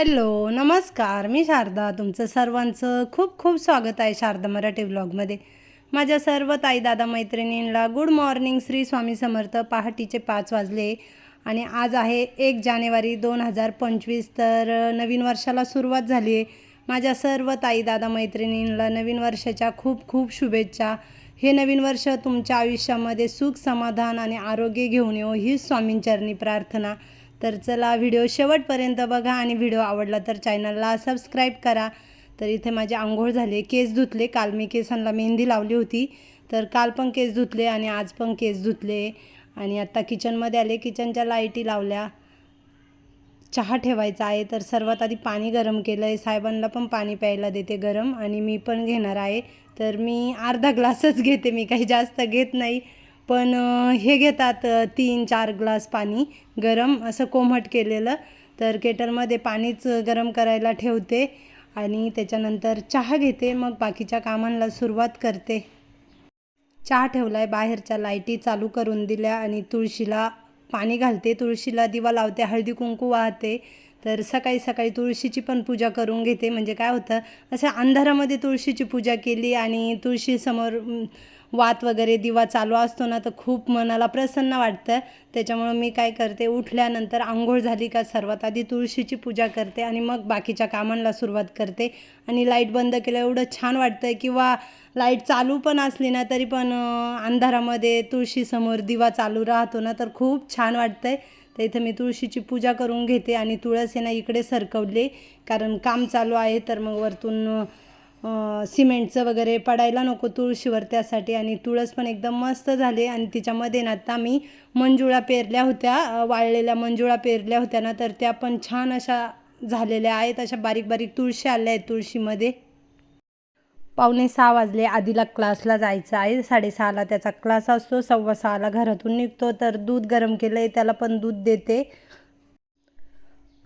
Hello नमस्कार. मी शारदा तुमचं सर्वांचं खूप खूप स्वागत आहे शारदा मराठी ब्लॉगमध्ये माझ्या सर्व ताई दादा मैत्रिणींना गुड मॉर्निंग श्री स्वामी समर्थ पहाटीचे पाच वाजले आणि आज आहे एक जानेवारी दोन हजार पंचवीस तर नवीन वर्षाला सुरुवात झाली आहे. माझ्या सर्व ताई दादा मैत्रिणींना नवीन वर्षाच्या खूप खूप शुभेच्छा. हे नवीन वर्ष तुमच्या आयुष्यामध्ये सुख समाधान आणि आरोग्य घेऊन येऊ हीच स्वामींचरणी प्रार्थना. तर चला व्हिडिओ शेवटपर्यंत बघा आणि व्हिडिओ आवडला तर चॅनलला सबस्क्राईब करा. तर इथे माझे आंघोळ झाले केस धुतले. काल मी केसांना मेहंदी लावली होती. तर काल पण केस धुतले आणि आज पण केस धुतले. आणि आत्ता किचनमध्ये आले किचनच्या लाईटी लावल्या. चहा ठेवायचा आहे तर सर्वात आधी पाणी गरम केलं आहे साहेबांना पण पाणी प्यायला देते गरम आणि मी पण घेणार आहे. तर मी अर्धा ग्लासच घेते मी काही जास्त घेत नाही. पण हे घेतात तीन चार ग्लास पाणी गरम असं कोमट केलेलं. तर केटलमध्ये पाणीच गरम करायला ठेवते आणि त्याच्यानंतर चहा घेते. मग बाकीच्या कामांना सुरुवात करते. चहा ठेवला आहे बाहेरच्या लाईटी चालू करून दिल्या आणि तुळशीला पाणी घालते. तुळशीला दिवा लावते हळदी कुंकू वाहते. तर सकाळी सकाळी तुळशीची पण पूजा करून घेते. म्हणजे काय होतं असं अंधारामध्ये तुळशीची पूजा केली आणि तुळशीसमोर वात वगैरे दिवा चालू असतो ना तर खूप मनाला प्रसन्न वाटतं. त्याच्यामुळं मी काय करते उठल्यानंतर आंघोळ झाली का सर्वात आधी तुळशीची पूजा करते आणि मग बाकीच्या कामांना सुरुवात करते. आणि लाइट बंद केलं एवढं छान वाटतं किंवा लाइट चालू पण असली ना तरी पण अंधारामध्ये तुळशीसमोर दिवा चालू राहतो ना तर खूप छान वाटतंय. तर इथं मी तुळशीची पूजा करून घेते आणि तुळस आहे ना इकडे सरकवले. कारण काम चालू आहे तर मग वरतून सिमेंटचं वगैरे पडायला नको तुळशीवर त्यासाठी. आणि तुळस पण एकदम मस्त झाले. आणि तिच्यामध्ये ना आता मी मंजुळा पेरल्या होत्या वाळलेल्या मंजुळा पेरल्या होत्या ना तर त्या पण छान अशा झालेल्या आहेत. अशा बारीक बारीक तुळशी आल्या आहेत तुळशीमध्ये. पावणे सहा वाजले. आधीला क्लासला जायचं आहे. साडेसहाला त्याचा क्लास असतो. सव्वा सहाला घरातून निघतो. तर दूध गरम केलं आहे त्याला पण दूध देते.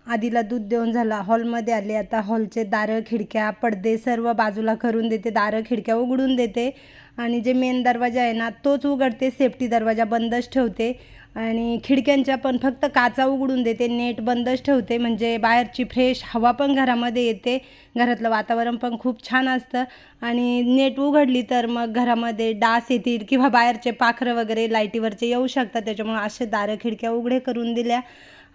आधीला दूध देऊन झाला. हॉलमध्ये आले. आता हॉलचे दारं खिडक्या पडदे सर्व बाजूला करून देते. दारं खिडक्या उघडून देते. आणि जे मेन दरवाजा आहे ना तोच उघडते. सेफ्टी दरवाजा बंदच ठेवते. आणि खिडक्यांच्या पण फक्त काचा उघडून देते. नेट बंदच ठेवते. म्हणजे बाहेरची फ्रेश हवा पण घरामध्ये येते. घरातलं वातावरण पण खूप छान असतं. आणि नेट उघडली तर मग घरामध्ये डास येतील किंवा बाहेरचे पाखरं वगैरे लाईटीवरचे येऊ शकतात. त्याच्यामुळे असे दारं खिडक्या उघडे करून दिल्या.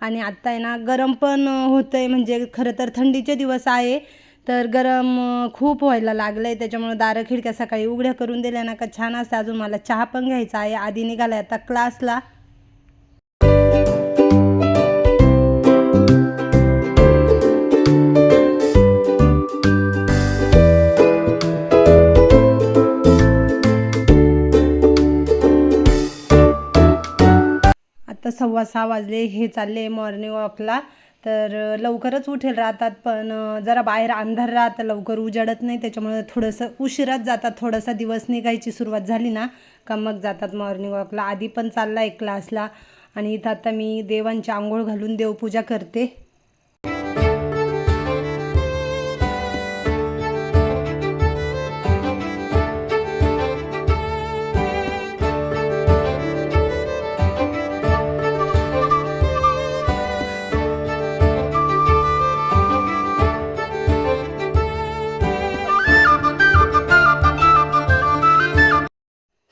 आणि आत्ता आहे ना गरम पण होतं आहे म्हणजे खरं तर थंडीचे दिवस आहे. तर गरम खूप व्हायला लागलं आहे त्याच्यामुळं दारं खिडक्या सकाळी उघड्या करून दिल्या ना का छान असतं अजून मला चहा पण घ्यायचा आहे. आधी निघाला आता क्लासला सव्वा सहा वाजले हे चालले मॉर्निंग वॉकला तर लवकरच उठेल राहतात पण जरा बाहेर अंधार राहतं लवकर उजाडत नाही. त्याच्यामुळे थोडंसं उशिराच जातात. थोडासा दिवस निघायची सुरुवात झाली ना का मग जातात मॉर्निंग वॉकला आधी पण चालला एक क्लासला आणि इथं आता मी देवांची आंघोळ घालून देवपूजा करते.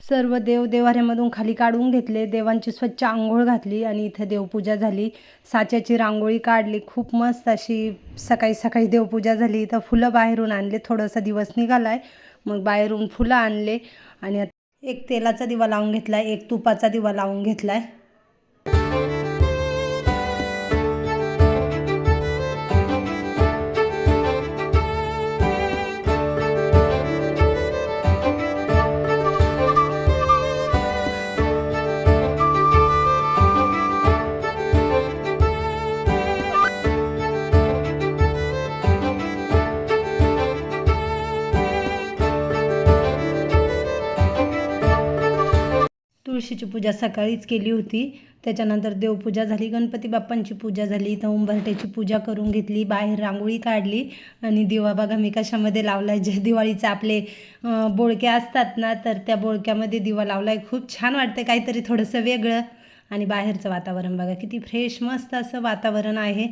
सर्व देव देवाऱ्यामधून खाली काढून घेतले देवांची स्वच्छ आंघोळ घातली आणि इथे देवपूजा झाली. साच्याची रांगोळी काढली खूप मस्त अशी सकाळी सकाळी देवपूजा झाली. इथं फुलं बाहेरून आणले थोडासा दिवस निघाला आहे मग बाहेरून फुलं आणले आणि आता एक तेलाचा दिवा लावून घेतला आहे एक तुपाचा दिवा लावून घेतला आहे तुळशीची पूजा सकाळीच केली होती. त्याच्यानंतर देवपूजा झाली गणपती बाप्पांची पूजा झाली इथं उंबरट्याची पूजा करून घेतली बाहेर रांगोळी काढली आणि दिवा बघा मी कशामध्ये लावला आहे जे दिवाळीचे आपले बोळक्या बोळके असतात ना तर त्या बोळक्यामध्ये दिवा लावला आहे खूप छान वाटतं काहीतरी थोडंसं वेगळं. आणि बाहेरचं वातावरण बघा किती फ्रेश मस्त असं वातावरण आहे.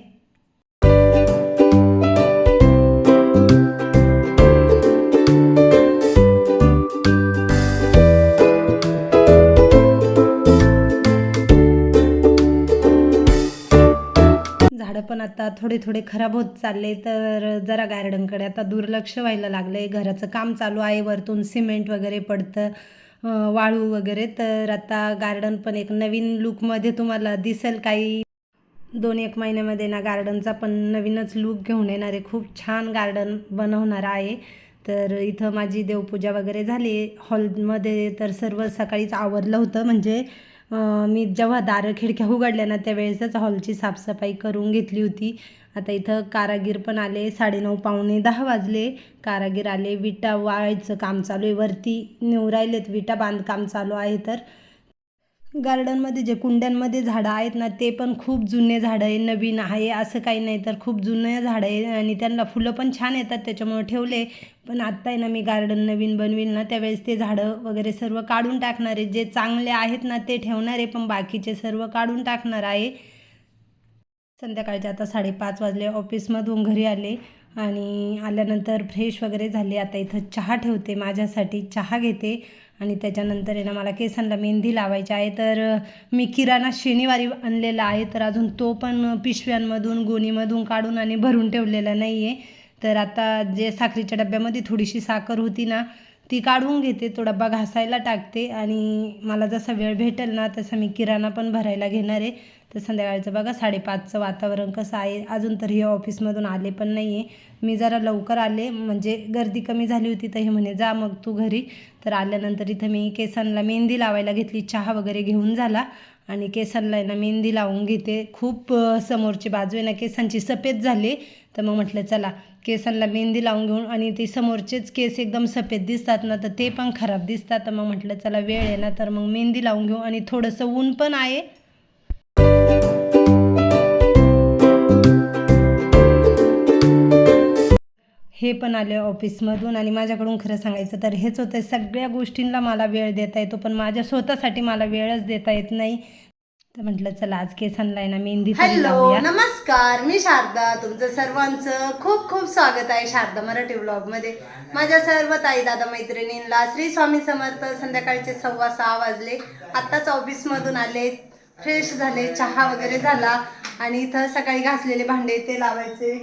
पण आता थोडे थोडे खराब होत चालले तर जरा गार्डनकडे आता दुर्लक्ष व्हायला लागलं आहे घराचं काम चालू आहे वरतून सिमेंट वगैरे पडतं वाळू वगैरे. तर आता गार्डन पण एक नवीन लुकमध्ये तुम्हाला दिसेल काही. दोन एक महिन्यामध्ये ना गार्डनचा पण नवीनच लूक घेऊन येणार आहे खूप छान गार्डन बनवणार आहे. तर इथं माझी देवपूजा वगैरे झाली. हॉलमध्ये तर सर्व सकाळीच आवरलं होतं. म्हणजे मी जेव्हा दारं खिडक्या उघडल्या ना त्यावेळेसच हॉलची साफसफाई करून घेतली होती. आता इथं कारागीर पण आले साडेनऊ पावणे दहा वाजले. कारागीर आले विटा वाळायचं काम चालू आहे. वरती नेऊ राहिलेत विटा बांधकाम चालू आहे तर. गार्डनमध्ये जे कुंड्यांमध्ये झाडं आहेत ना ते पण खूप जुने झाडं आहे नवीन आहे असं काही नाही. तर खूप जुने झाडं आहे आणि त्यांना फुलं पण छान येतात त्याच्यामुळे ठेवले. पण आत्ता आहे ना मी गार्डन नवीन बनवील ना त्यावेळेस ते झाडं वगैरे सर्व काढून टाकणार आहे. जे चांगले आहेत ना ते ठेवणार आहे पण बाकीचे सर्व काढून टाकणार आहे. संध्याकाळचे आता साडेपाच वाजले ऑफिसमधून घरी आले आणि आल्यानंतर फ्रेश वगैरे झाले. आता इथं चहा ठेवते माझ्यासाठी चहा घेते. आणि त्याच्यानंतर आहे ना मला केसांना मेहंदी लावायची आहे. तर मी किराणा शनिवारी आणलेला आहे. तर अजून तो पण पिशव्यांमधून गोणीमधून काढून आणि भरून ठेवलेला नाही आहे तर आता जे साखरेच्या डब्यामध्ये थोडीशी साखर होती ना ती काढून घेते तो डब्बा घासायला टाकते आणि मला जसा वेळ भेटेल ना तसा मी किराणा पण भरायला घेणार आहे. तर संध्याकाळचं बघा साडेपाचचं वातावरण कसं आहे. अजून तर हे ऑफिसमधून आले पण नाही आहे मी जरा लवकर आले म्हणजे गर्दी कमी झाली होती तर हे म्हणे जा मग तू घरी. तर आल्यानंतर इथं मी केसांना मेहंदी लावायला घेतली चहा वगैरे घेऊन झाला. आणि केसांना आहे ना मेहंदी लावून घेते. खूप समोरची बाजू आहे ना केसांची सफेद झाली. तर मग म्हटलं चला केसांना मेहंदी लावून घेऊन आणि ते समोरचेच केस एकदम सफेद दिसतात ना तर ते पण खराब दिसतात. तर मग म्हटलं चला वेळ आहे ना तर मग मेहंदी लावून घेऊ. आणि थोडंसं ऊन पण आहे. हे पण आले ऑफिसमधून आणि माझ्याकडून खरं सांगायचं तर हेच होतं सगळ्या गोष्टींना मला वेळ देता येतो पण माझ्या स्वतःसाठी मला वेळच देता येत नाही. तर म्हटलं चला आज केसांना आहे ना मेहंदी हॅलो नमस्कार मी शारदा तुमचं सर्वांचं खूप खूप स्वागत आहे शारदा मराठी व्लॉगमध्ये माझ्या सर्व ताई दादा मैत्रिणींना श्री स्वामी समर्थ संध्याकाळचे सव्वा सहा वाजले. आत्ताच ऑफिसमधून आले फ्रेश झाले चहा वगैरे झाला आणि इथं सकाळी घासलेले भांडे ते लावायचे.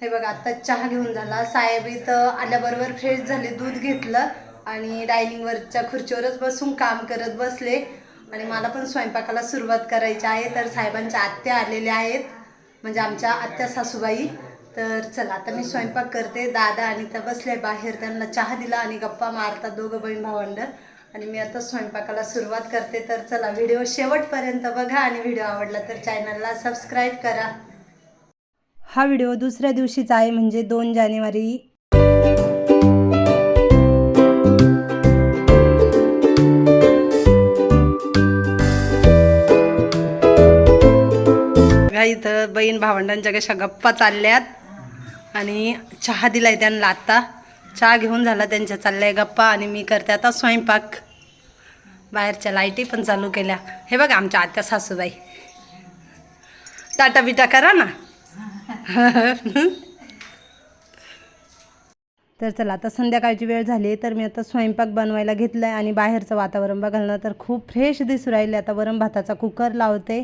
हे बघा आत्ता चहा घेऊन झाला. साहेब इथं आल्याबरोबर फ्रेश झाले दूध घेतलं आणि डायनिंगवरच्या खुर्चीवरच बसून काम करत बसले. आणि मला पण स्वयंपाकाला सुरुवात करायची आहे. तर साहेबांच्या आत्या आलेल्या आहेत. म्हणजे आमच्या आत्या सासूबाई. तर चला आता मी स्वयंपाक करते. दादा आणि त्या बसले बाहेर. त्यांना चहा दिला आणि गप्पा मारतात दोघं बहीण भावंड. आणि मी आता स्वयंपाकाला सुरुवात करते. तर चला व्हिडिओ शेवटपर्यंत बघा. आणि व्हिडिओ आवडला तर चॅनलला सबस्क्राईब करा. हा व्हिडिओ दुसऱ्या दिवशीचा आहे म्हणजे दोन जानेवारी. इथं बहीण भावंडांच्या कशा गप्पा चालल्यात. आणि चहा दिलाय त्यांना आत्ता चहा घेऊन झाला त्यांच्या चालल्या गप्पा आणि मी करते आता स्वयंपाक. बाहेरच्या लाईटी पण चालू केल्या. हे बघा आमच्या आत्या सासूबाई. टाटा बिटा करा ना. तर चला आता संध्याकाळची वेळ झाली तर मी आता स्वयंपाक बनवायला घेतलं आहे आणि बाहेरचं वातावरण बघायला ना तर खूप फ्रेश दिसू राहिले. आता वरण भाताचा कुकर लावते.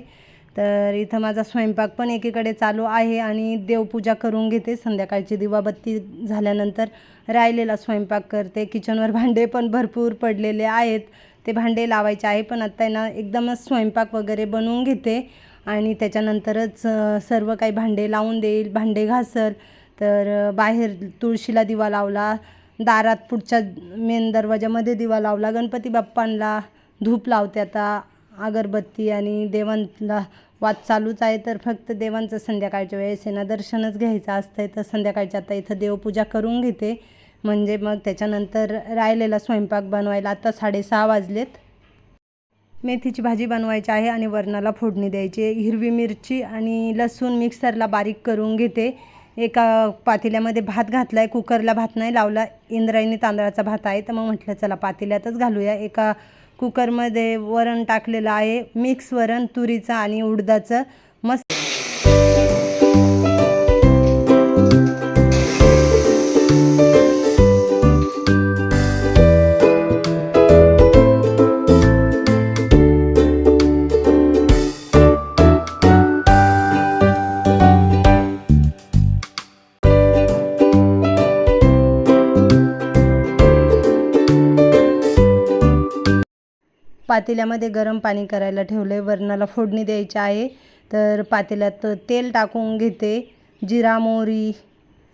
तर इथं माझा स्वयंपाक पण एकीकडे चालू आहे आणि देवपूजा करून घेते. संध्याकाळची दिवाबत्ती झाल्यानंतर राहिलेला स्वयंपाक करते. किचनवर भांडे पण भरपूर पडलेले आहेत. ते भांडे लावायचे आहे पण आता ना एकदमच स्वयंपाक वगैरे बनवून घेते. आणि त्याच्यानंतरच सर्व काही भांडे लावून देईल भांडे घासल. तर बाहेर तुळशीला दिवा लावला दारात पुढच्या मेन दरवाजामध्ये दिवा लावला गणपती बाप्पांना धूप लावते आता अगरबत्ती आणि देवांना वाद चालूच आहे. तर फक्त देवांचं संध्याकाळच्या वेळेस आहे ना दर्शनच घ्यायचं असतं तर संध्याकाळच्या आता इथं देवपूजा करून घेते. म्हणजे मग त्याच्यानंतर राहिलेला स्वयंपाक बनवायला आता साडेसहा वाजलेत. मेथीची भाजी बनवायची आहे आणि वरणाला फोडणी द्यायची हिरवी मिरची आणि लसूण मिक्सरला बारीक करून घेते. एका पातेल्यामध्ये भात घातला आहे कुकरला भात नाही लावला. इंद्रायणी तांदळाचा भात आहे तर मग म्हटलं चला पातेल्यातच घालूया. एका कुकरमध्ये वरण टाकलेलं आहे मिक्स वरण तुरीचं आणि उडदाचं. मस्त पातेल्यामध्ये गरम पाणी करायला ठेवलं आहे वरणाला फोडणी द्यायची आहे. तर पातेल्यात तेल टाकून घेते. जिरा मोहरी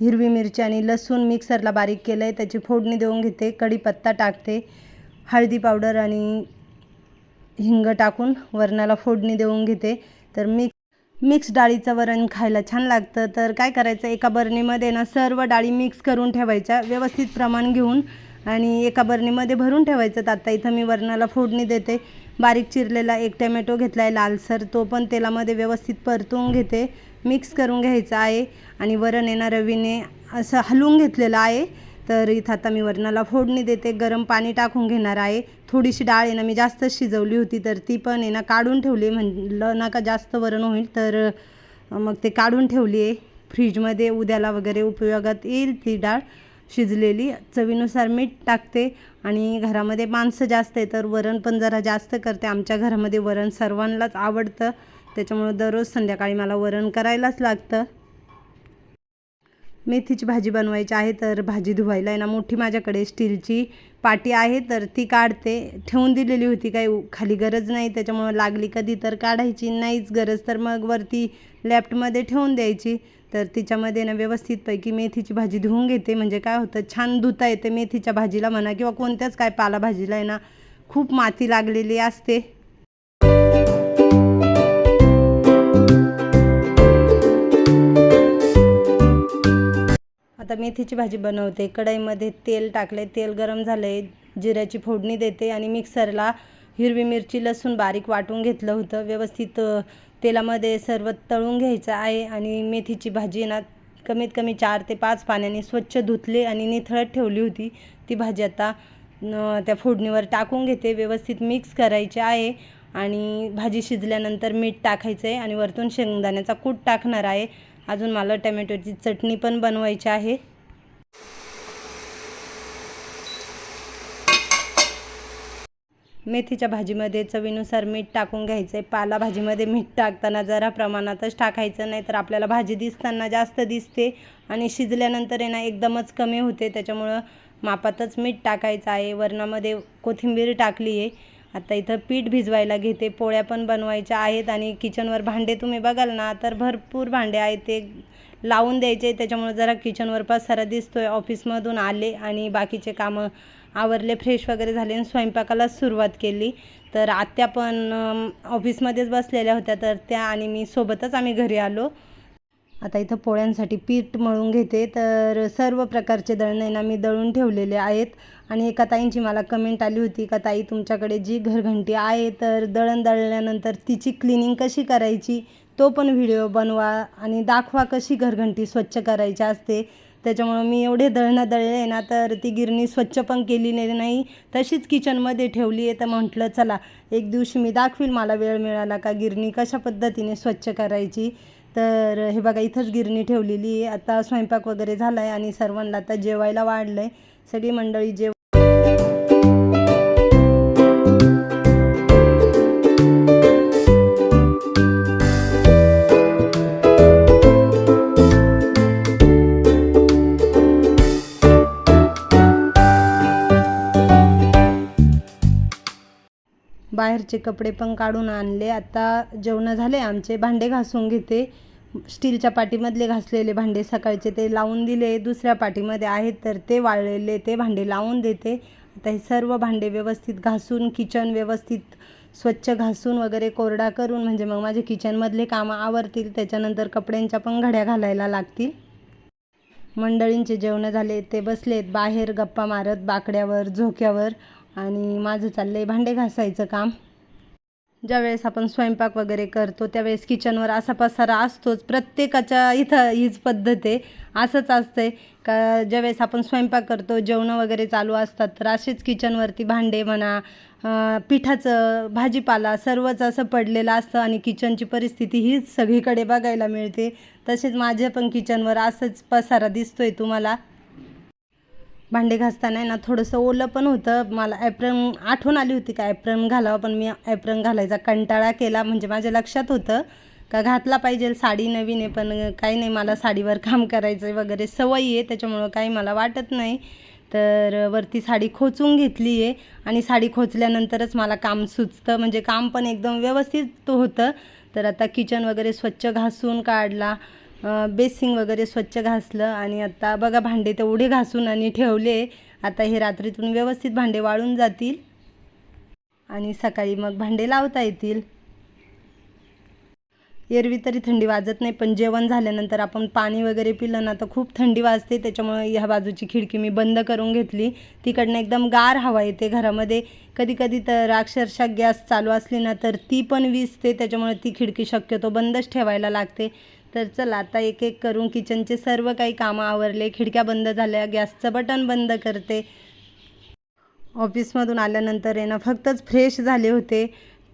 हिरवी मिरची आणि लसूण मिक्सरला बारीक केलं आहे त्याची फोडणी देऊन घेते. कढीपत्ता टाकते. हळदी पावडर आणि हिंग टाकून वरणाला फोडणी देऊन घेते. तर मिक्स मिक्स डाळीचं वरण खायला छान लागतं. तर काय करायचं? एका बरणीमध्ये ना सर्व डाळी मिक्स करून ठेवायच्या. व्यवस्थित प्रमाण घेऊन आणि एका बरणीमध्ये भरून ठेवायचं. तर आता इथं मी वरणाला फोडणी देते. बारीक चिरलेला एक टमॅटो घेतला आहे लालसर. तो पण तेलामध्ये व्यवस्थित परतून घेते. मिक्स करून घ्यायचा आहे. आणि वरण येणं रवीने असं हलवून घेतलेलं आहे. तर इथं आता मी वरणाला फोडणी देते. गरम पाणी टाकून घेणार आहे. थोडीशी डाळ आहे ना मी जास्त शिजवली होती. तर ती पण आहे ना काढून ठेवली म्हणलं ना का जास्त वरण होईल. तर मग ते काढून ठेवली आहे. फ्रीजमध्ये उद्याला वगैरे उपयोगात येईल ती डाळ. शिजलेली चवीनुसार मीठ टाकते आणि घरामध्ये माणसं जास्त आहे तर वरण पण जरा जास्त करते. आमच्या घरामध्ये वरण सर्वांनाच आवडतं. त्याच्यामुळं दररोज संध्याकाळी मला वरण करायलाच लागतं. मेथीची भाजी बनवायची आहे तर भाजी धुवायला आहे ना मोठी माझ्याकडे स्टीलची पाटी आहे तर ती काढते. ठेवून दिलेली होती काही खाली गरज नाही त्याच्यामुळं लागली कधी तर काढायची नाहीच गरज. तर मग वरती लॅफ्टमध्ये ठेवून द्यायची. तर तिच्यामध्ये ना व्यवस्थितपैकी मेथीची भाजी धुवून घेते. म्हणजे काय होतं छान धुता येते मेथीच्या भाजीला म्हणा किंवा कोणत्याच काय पालाभाजीला आहे ना खूप माती लागलेली असते. आता मेथीची भाजी बनवते कढईमध्ये तेल टाकले तेल गरम झाले जिऱ्याची फोडणी देते आणि मिक्सरला हिरवी मिरची लसूण बारीक वाटून घेतलं होतं. व्यवस्थित तेलामध्ये सर्व तळून घ्यायचं आहे आणि मेथीची भाजी ना कमीत कमी चार ते पाच पाण्याने स्वच्छ धुतली आणि निथळत ठेवली होती. ती भाजी आता त्या फोडणीवर टाकून घेते. व्यवस्थित मिक्स करायचे आहे आणि भाजी शिजल्यानंतर मीठ टाकायचं आहे आणि वरतून शेंगदाण्याचा कूट टाकणार आहे. अजून मला टमॅटोची चटणी पण बनवायची आहे. मेथीच्या भाजीमध्ये चवीनुसार मीठ टाकून घ्यायचं आहे पालाभाजीमध्ये मीठ टाकताना जरा प्रमाणातच टाकायचं नाही तर आपल्याला भाजी दिसताना जास्त दिसते आणि शिजल्यानंतर आहे ना एकदमच कमी होते. त्याच्यामुळं मापातच मीठ टाकायचं आहे. वरणामध्ये कोथिंबीर टाकली आहे आता इथं पीठ भिजवायला घेते पोळ्या पण बनवायच्या आहेत आणि किचनवर भांडे तुम्ही बघाल ना तर भरपूर भांडे आहेत ते लावून द्यायचे त्याच्यामुळे जरा किचनवर पसारा दिसतोय ऑफिसमधून आले आणि बाकीचे कामं आवरले फ्रेश वगैरे झाले आणि स्वयंपाकाला सुरुवात केली. तर आत्या पण ऑफिसमध्येच बसलेल्या होत्या तर त्या आणि मी सोबतच आम्ही घरी आलो. आता इथं पोळ्यांसाठी पीठ मळून घेते. तर सर्व प्रकारचे दळणे ना मी दळून ठेवलेले आहेत. आणि एका ताईंची मला कमेंट आली होती का ताई तुमच्याकडे जी घरघंटी आहे तर दळण दळल्यानंतर तिची क्लिनिंग कशी करायची? तो पण व्हिडिओ बनवा आणि दाखवा कशी घरघंटी स्वच्छ करायची असते. त्याच्यामुळं मी एवढे दळणं दळले ना तर ती गिरणी स्वच्छ पण केली नाही तशीच किचनमध्ये ठेवली आहे. तर म्हटलं चला एक दिवशी मी दाखवील मला वेळ मिळाला का गिरणी कशा पद्धतीने स्वच्छ करायची? तर हे बघा इथंच गिरणी ठेवलेली आहे. आता स्वयंपाक वगैरे झाला आहे आणि सर्वांना आता जेवायला वाढलं आहे सगळी मंडळी जेव बाहेरचे कपडे पण काढून आणले. आता जेवणं झाले. आमचे भांडे घासून घेते. स्टीलच्या पाटीमधले घासलेले भांडे सकाळचे ते लावून दिले. दुसऱ्या पाटीमध्ये आहेत तर ते वाळलेले ते भांडे लावून देते. आता हे सर्व भांडे व्यवस्थित घासून किचन व्यवस्थित स्वच्छ घासून वगैरे कोरडा करून म्हणजे मग माझे किचनमधले कामं आवरतील. त्याच्यानंतर कपड्यांच्या पण घड्या घालायला लागतील. मंडळींचे जेवणं झाले. ते बसलेत. बाहेर गप्पा मारत बाकड्यावर झोक्यावर. आणि माझं चाललं आहे भांडे घासायचं काम. ज्यावेळेस आपण स्वयंपाक वगैरे करतो त्यावेळेस किचनवर असा पसारा असतोच. प्रत्येकाच्या इथं हीच पद्धत आहे. असंच असतंय. का ज्यावेळेस आपण स्वयंपाक करतो जेवणं वगैरे चालू असतात तर असेच किचनवरती भांडे म्हणा पिठाचं भाजीपाला सर्वच असं पडलेलं असतं आणि किचनची परिस्थिती हीच सगळीकडे बघायला मिळते. तसेच माझ्या पण किचनवर असंच पसारा दिसतोय तुम्हाला. भांडे घासताना ना थोडंसं ओलं पण होतं. मला ॲप्रन आठवण आली होती का ॲप्रन घालावं पण मी ॲप्रन घालायचा कंटाळा केला. म्हणजे माझ्या लक्षात होतं का घातला पाहिजे साडी नवीन आहे पण काही नाही मला साडीवर काम करायचं आहे वगैरे सवयी आहे त्याच्यामुळं काही मला वाटत नाही. तर वरती साडी खोचून घेतली आहे आणि साडी खोचल्यानंतरच मला काम सुचतं. म्हणजे काम पण एकदम व्यवस्थित होतं. तर आता किचन वगैरे स्वच्छ घासून काढला. बेसिंग वगैरे स्वच्छ घासलं आणि आता बघा भांडे तेवढे घासून आणि ठेवले. आता हे रात्रीतून व्यवस्थित भांडे वाळून जातील. आणि सकाळी मग भांडे लावता येतील. एरवी तरी थंडी वाजत नाही पण जेवण झाल्यानंतर आपण पाणी वगैरे पिलं ना तर खूप थंडी वाजते. त्याच्यामुळे ह्या बाजूची खिडकी मी बंद करून घेतली. तिकडनं एकदम गार हवा येते घरामध्ये. कधी कधी तर अक्षरशः गॅस चालू असली ना तर ती पण विजते. त्याच्यामुळे ती खिडकी शक्यतो बंदच ठेवायला लागते. तर चला आता एक एक करून किचनचे सर्व काही कामं आवरले. खिडक्या बंद झाल्या गॅसचं बटन बंद करते. ऑफिसमधून आल्यानंतर येणं ना फक्तच फ्रेश झाले होते.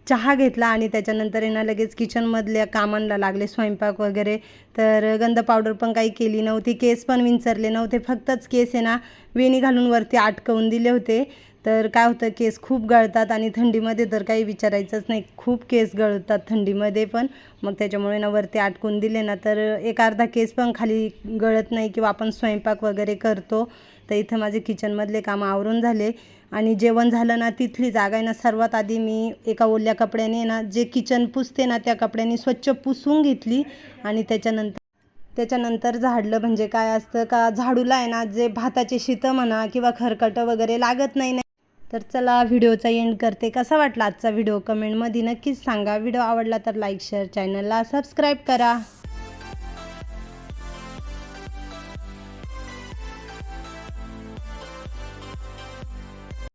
चहा घेतला आणि त्याच्यानंतर येणं ना लगेच किचनमधल्या कामांना लागले. स्वयंपाक वगैरे. तर गंध पावडर पण काही केली नव्हती. केस पण विंचरले नव्हते. फक्तच केस आहे ना वेणी घालून वरती अटकवून दिले होते. तर काय होतं केस खूप गळतात आणि थंडीमध्ये तर काही विचारायचंच नाही. खूप केस गळतात थंडीमध्ये पण. मग त्याच्यामुळे ना वरती आटकून दिले ना तर एक अर्धा केस पण खाली गळत नाही किंवा आपण स्वयंपाक वगैरे करतो. तर इथं माझे किचनमधले कामं आवरून झाले. आणि जेवण झालं ना तिथली जागा आहे ना सर्वात आधी मी एका ओल्या कपड्याने ना जे किचन पुसते ना त्या कपड्याने स्वच्छ पुसून घेतली. आणि त्याच्यानंतर त्याच्यानंतर झाडलं म्हणजे काय असतं का झाडूला आहे ना जे भाताचे शीतं म्हणा किंवा खरकटं वगैरे लागत नाही तर चला व्हिडिओचा एंड करते. कसा वाटला आजचा व्हिडिओ कमेंटमध्ये नक्कीच सांगा. व्हिडिओ आवडला तर लाईक शेअर चॅनलला सबस्क्राईब करा.